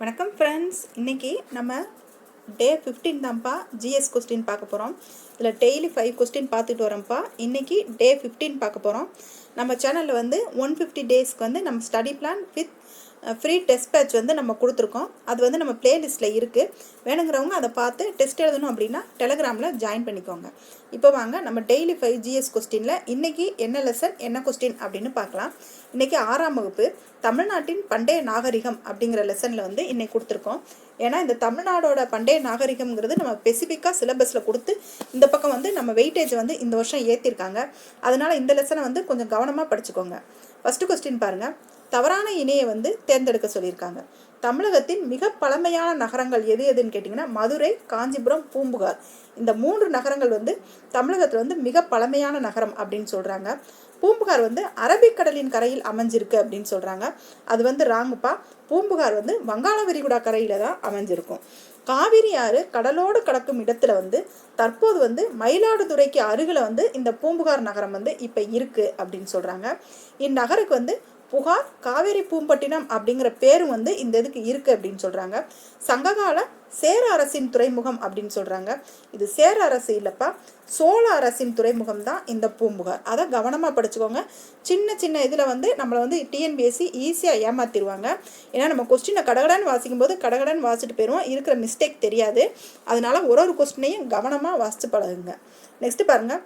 வணக்கம் ஃப்ரெண்ட்ஸ் இன்றைக்கி நம்ம டே ஃபிஃப்டீன் தான்ப்பா ஜிஎஸ் கொஸ்டின் பார்க்க போகிறோம் இதில் டெய்லி ஃபைவ் கொஸ்டின் பார்த்துட்டு வரோம்ப்பா. இன்றைக்கி டே ஃபிஃப்டீன் பார்க்க போகிறோம் நம்ம சேனலில் வந்து ஒன் ஃபிஃப்டி டேஸ்க்கு வந்து நம்ம study plan with free test batch வந்து நம்ம கொடுத்துருக்கோம். அது வந்து நம்ம பிளேலிஸ்ட்டில் இருக்குது வேணுங்கிறவங்க அதை பார்த்து டெஸ்ட் எழுதணும் அப்படின்னா டெலகிராமில் ஜாயின் பண்ணிக்கோங்க. இப்போ வாங்க நம்ம டெய்லி ஃபைவ் ஜிஎஸ் கொஸ்டினில் இன்றைக்கி என்ன லெசன் என்ன கொஸ்டின் அப்படின்னு பார்க்கலாம். இன்றைக்கி ஆறாம் வகுப்பு தமிழ்நாட்டின் பண்டைய நாகரிகம் அப்படிங்கிற லெசனில் வந்து இன்றைக்கி கொடுத்துருக்கோம். ஏன்னா இந்த தமிழ்நாடோட பண்டைய நாகரிகம்ங்கிறது நம்ம ஸ்பெசிஃபிக்காக சிலபஸில் கொடுத்து இந்த பக்கம் வந்து நம்ம வெயிட்டேஜ் வந்து இந்த வருஷம் ஏற்றிருக்காங்க அதனால் இந்த லெசனை வந்து கொஞ்சம் கவனமாக படிச்சுக்கோங்க. ஃபஸ்ட்டு கொஸ்டின் பாருங்கள் தவறான இணையை வந்து தேர்ந்தெடுக்க சொல்லியிருக்காங்க. தமிழகத்தின் மிக பழமையான நகரங்கள் எது எதுன்னு கேட்டிங்கன்னா மதுரை காஞ்சிபுரம் பூம்புகார். இந்த மூன்று நகரங்கள் வந்து தமிழகத்தில் வந்து மிக பழமையான நகரம் அப்படின்னு சொல்கிறாங்க பூம்புகார் வந்து அரபிக்கடலின் கரையில் அமைஞ்சிருக்கு அப்படின்னு சொல்கிறாங்க அது வந்து ராங்குப்பா. பூம்புகார் வந்து வங்காள விரிகுடா கரையில் தான் அமைஞ்சிருக்கும். காவிரி ஆறு கடலோடு கடக்கும் இடத்துல வந்து தற்போது வந்து மயிலாடுதுறைக்கு அருகில் வந்து இந்த பூம்புகார் நகரம் வந்து இப்போ இருக்குது அப்படின்னு சொல்கிறாங்க இந்நகருக்கு வந்து புகார் காவேரி பூம்பட்டினம் அப்படிங்கிற பேரும் வந்து இந்த இதுக்கு இருக்குது அப்படின்னு சொல்கிறாங்க சங்ககால சேர அரசின் துறைமுகம் அப்படின்னு சொல்கிறாங்க இது சேர அரசு இல்லைப்பா சோழ அரசின் துறைமுகம் தான் இந்த பூம்புகார். அதை கவனமாக படிச்சுக்கோங்க. சின்ன சின்ன இதில் வந்து நம்மளை வந்து டிஎன்பிஎஸ்சி ஈஸியாக ஏமாற்றிடுவாங்க ஏன்னா நம்ம கொஸ்டினை கடகடன்னு வாசிக்கும் போது கடகடன் வாசிட்டு போயிடுவோம் இருக்கிற மிஸ்டேக் தெரியாது. அதனால ஒரு ஒரு கொஸ்டினையும் கவனமாக வாசித்து பழகுங்க. நெக்ஸ்ட் பாருங்கள்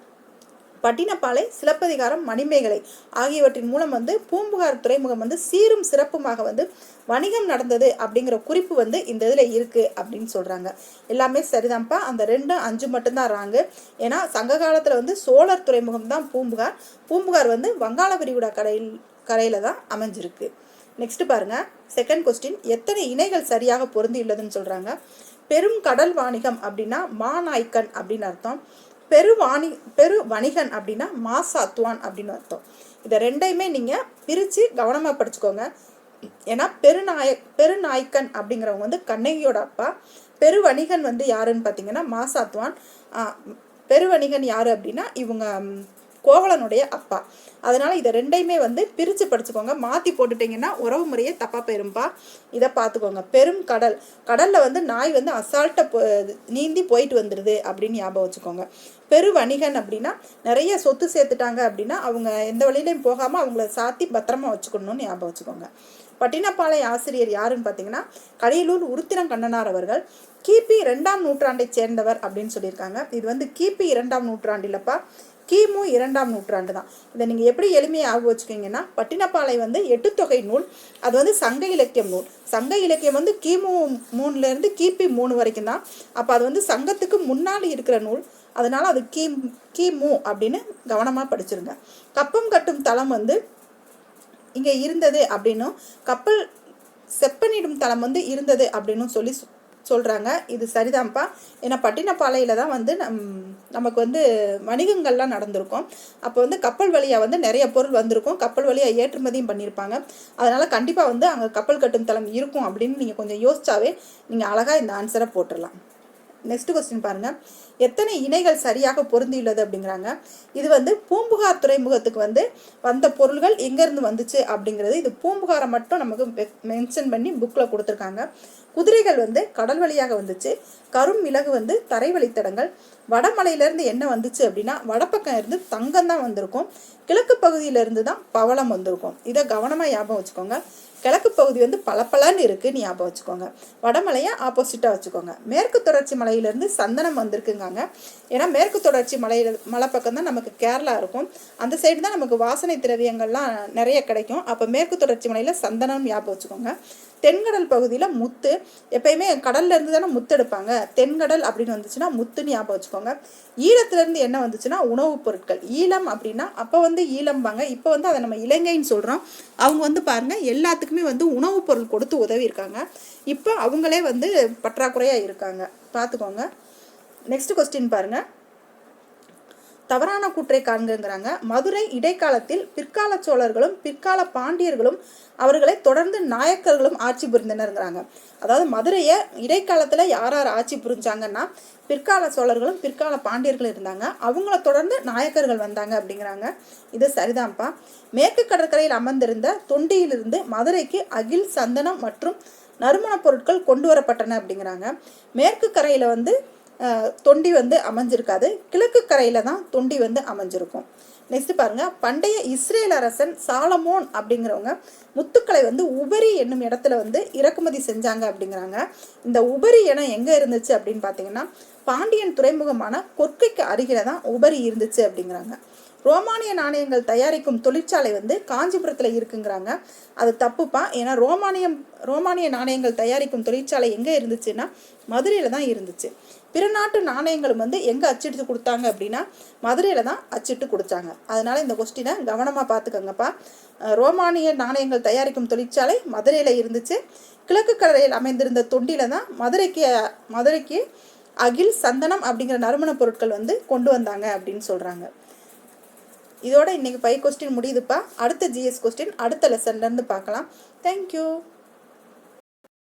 பட்டினப்பாலை சிலப்பதிகாரம் மணிமேகலை ஆகியவற்றின் மூலம் வந்து பூம்புகார் துறைமுகம் வந்து சீரும் சிறப்புமாக வந்து வணிகம் நடந்தது அப்படிங்கிற குறிப்பு வந்து இந்த இதில் இருக்குது அப்படின்னு சொல்கிறாங்க எல்லாமே சரிதான்ப்பா. அந்த ரெண்டும் அஞ்சு மட்டும்தான் ராங்கு. ஏன்னா சங்க காலத்தில் வந்து சோழர் துறைமுகம் தான் பூம்புகார். பூம்புகார் வந்து வங்காள விரிகுடா கரையில் கரையில் தான் அமைஞ்சிருக்கு. நெக்ஸ்ட் பாருங்க. Second question. எத்தனை இணைகள் சரியாக பொருந்தியுள்ளதுன்னு சொல்கிறாங்க பெரும் கடல் வாணிகம் அப்படின்னா மாநாய்க்கன் அப்படின்னு அர்த்தம். பெருவாணி பெரு வணிகன் அப்படின்னா மாசாத்துவான் அப்படின்னு அர்த்தம். இதை ரெண்டையுமே நீங்கள் பிரித்து கவனமாக படிச்சுக்கோங்க. ஏன்னா பெருநாய பெருநாய்க்கன் அப்படிங்கிறவங்க வந்து கண்ணகியோட அப்பா. பெருவணிகன் வந்து யாருன்னு பார்த்தீங்கன்னா மாசாத்துவான் பெருவணிகன் யார் அப்படின்னா இவங்க கோவலனுடைய அப்பா. அதனால் இதை ரெண்டையுமே வந்து பிரித்து படிச்சுக்கோங்க. மாற்றி போட்டுட்டிங்கன்னா உறவு முறையே தப்பாக போயிரும்பா. இதை பார்த்துக்கோங்க. பெரும் கடல். கடலில் வந்து நாய் வந்து அசால்ட்டை போ நீந்தி போயிட்டு வந்துடுது அப்படின்னு ஞாபகம் வச்சுக்கோங்க. பெரு வணிகன் அப்படின்னா நிறைய சொத்து சேர்த்துட்டாங்க அப்படின்னா அவங்க எந்த வழியிலையும் போகாமல் அவங்கள சாத்தி பத்திரமா வச்சுக்கணும்னு ஞாபகம் வச்சுக்கோங்க. பட்டினப்பாளைய ஆசிரியர் யாருன்னு பார்த்தீங்கன்னா கடையலூர் உருத்திரம் கண்ணனார் அவர்கள். கிபி இரண்டாம் நூற்றாண்டை சேர்ந்தவர் அப்படின்னு சொல்லியிருக்காங்க. இது வந்து கிபி இரண்டாம் நூற்றாண்டிலப்பா. கிமு இரண்டாம் நூற்றாண்டு தான். இதை நீங்கள் எப்படி எளிமையாக ஆக வச்சுக்கிங்கன்னா பட்டினப்பாலை வந்து எட்டுத்தொகை நூல் அது வந்து சங்க இலக்கியம் நூல். சங்க இலக்கியம் வந்து கிமு மூணுலேருந்து கிபி மூணு வரைக்கும் தான். அப்போ அது வந்து சங்கத்துக்கு முன்னாடி இருக்கிற நூல். அதனால் அது கி கிமு அப்படின்னு கவனமாக படிச்சிருங்க. கப்பம் கட்டும் தளம் வந்து இங்கே இருந்தது அப்படின்னும் கப்பல் செப்பனிடும் தளம் வந்து இருந்தது அப்படின்னும் சொல்லி சொல்கிறாங்க இது சரிதான்ப்பா. ஏன்னா பட்டினப்பாளையில் தான் வந்து நம் நமக்கு வந்து வணிகங்கள்லாம் நடந்திருக்கும். அப்போ வந்து கப்பல் வழியாக வந்து நிறைய பொருள் வந்திருக்கும். கப்பல் வழியாக ஏற்றுமதியும் பண்ணியிருப்பாங்க. அதனால் கண்டிப்பாக வந்து அங்கே கப்பல் கட்டும் தளம் இருக்கும் அப்படின்னு நீங்கள் கொஞ்சம் யோசிச்சாவே நீங்கள் அழகாக இந்த ஆன்சரை போட்டுடலாம். நெக்ஸ்ட் கொஸ்டின் பாருங்கள் எத்தனை இணைகள் சரியாக பொருந்தியுள்ளது அப்படிங்கிறாங்க. இது வந்து பூம்புகார் துறைமுகத்துக்கு வந்து வந்த பொருள்கள் எங்கேருந்து வந்துச்சு அப்படிங்கிறது இது பூம்புகாரை மட்டும் நமக்கு மென்ஷன் பண்ணி புக்கில் கொடுத்துருக்காங்க. குதிரைகள் வந்து கடல் வழியாக வந்துச்சு. கரும் மிளகு வந்து தரை வழித்தடங்கள். வடமலையிலேருந்து என்ன வந்துச்சு அப்படின்னா வடப்பக்கம் இருந்து தங்கம் தான் வந்திருக்கும். கிழக்கு பகுதியிலேருந்து தான் பவளம் வந்திருக்கும். இதை கவனமாக ஞாபகம் வச்சுக்கோங்க. கிழக்கு பகுதி வந்து பளபளன்னு இருக்குது ஞாபகம் வச்சுக்கோங்க. வடமலையை ஆப்போசிட்டாக வச்சுக்கோங்க. மேற்கு தொடர்ச்சி மலையிலேருந்து சந்தனம் வந்திருக்குங்காங்க. ஏன்னா மேற்கு தொடர்ச்சி மலையில் மலை பக்கம் தான் நமக்கு கேரளா இருக்கும். அந்த சைடு தான் நமக்கு வாசனை திரவியங்கள்லாம் நிறைய கிடைக்கும். அப்போ மேற்கு தொடர்ச்சி மலையில் சந்தனம் ஞாபகம் வச்சுக்கோங்க. தென்கடல் பகுதியில் முத்து எப்பயுமே கடல்ல இருந்து தானே முத்து எடுப்பாங்க. தென்கடல் அப்படின்னு வந்துச்சுன்னா முத்துன்னு ஞாபகம் வச்சுக்கோங்க. ஈழத்துலேருந்து என்ன வந்துச்சுன்னா உணவுப் பொருட்கள். ஈழம் அப்படின்னா அப்போ வந்து ஈழம்பாங்க. இப்போ வந்து அதை நம்ம இலங்கைன்னு சொல்கிறோம் அவங்க வந்து பாருங்கள் எல்லாத்துக்குமே வந்து உணவுப் பொருள் கொடுத்து உதவி இருக்காங்க இப்போ அவங்களே வந்து பற்றாக்குறையாக இருக்காங்க. பார்த்துக்கோங்க. நெக்ஸ்ட் கொஸ்டின் பாருங்கள் தவறான கூற்றை காண்கிறாங்க மதுரை இடைக்காலத்தில் பிற்கால சோழர்களும் பிற்கால பாண்டியர்களும் அவர்களை தொடர்ந்து நாயக்கர்களும் ஆட்சி புரிந்தனருங்கிறாங்க. அதாவது மதுரையை இடைக்காலத்தில் யார் யார் ஆட்சி புரிஞ்சாங்கன்னா பிற்கால சோழர்களும் பிற்கால பாண்டியர்களும் இருந்தாங்க. அவங்கள தொடர்ந்து நாயக்கர்கள் வந்தாங்க அப்படிங்கிறாங்க. இது சரிதான்ப்பா. மேற்கு கடற்கரையில் அமர்ந்திருந்த தொண்டியிலிருந்து மதுரைக்கு அகில் சந்தனம் மற்றும் நறுமணப் பொருட்கள் கொண்டு வரப்பட்டன அப்படிங்கிறாங்க. மேற்கு கரையில் வந்து தொண்டி வந்து அமைஞ்சிருக்காது. கிழக்கு கரையில் தான் தொண்டி வந்து அமைஞ்சிருக்கும். நெக்ஸ்ட் பாருங்க. பண்டைய இஸ்ரேல் அரசன் சாலமோன் அப்படிங்கிறவங்க முத்துக்களை வந்து உபரி என்னும் இடத்துல வந்து இறக்குமதி செஞ்சாங்க அப்படிங்கிறாங்க. இந்த உபரி இடம் எங்கே இருந்துச்சு அப்படின்னு பார்த்தீங்கன்னா பாண்டியன் துறைமுகமான கொற்கைக்கு அருகில தான் உபரி இருந்துச்சு அப்படிங்கிறாங்க. ரோமானிய நாணயங்கள் தயாரிக்கும் தொழிற்சாலை வந்து காஞ்சிபுரத்தில் இருக்குங்கிறாங்க. அது தப்புப்பா. ஏன்னா ரோமானியம் ரோமானிய நாணயங்கள் தயாரிக்கும் தொழிற்சாலை எங்கே இருந்துச்சுன்னா மதுரையில் தான் இருந்துச்சு. பிற நாட்டு நாணயங்களும் வந்து எங்கே அச்சிட்டு கொடுத்தாங்க அப்படின்னா மதுரையில் தான் அச்சிட்டு கொடுத்தாங்க. அதனால இந்த கொஸ்டினை கவனமாக பார்த்துக்கோங்கப்பா. ரோமானிய நாணயங்கள் தயாரிக்கும் தொழிற்சாலை மதுரையில் இருந்துச்சு. கிழக்கு கரையில் அமைந்திருந்த தொண்டியில் தான் மதுரைக்கு மதுரைக்கு அகில் சந்தனம் அப்படிங்கிற நறுமணப் பொருட்கள் வந்து கொண்டு வந்தாங்க அப்படின்னு சொல்கிறாங்க இதோட இன்றைக்கி ஃபைவ் கொஸ்டின் முடியுதுப்பா. அடுத்த ஜிஎஸ் கொஸ்டின் அடுத்த லெசன்லேருந்து பார்க்கலாம். தேங்க்யூ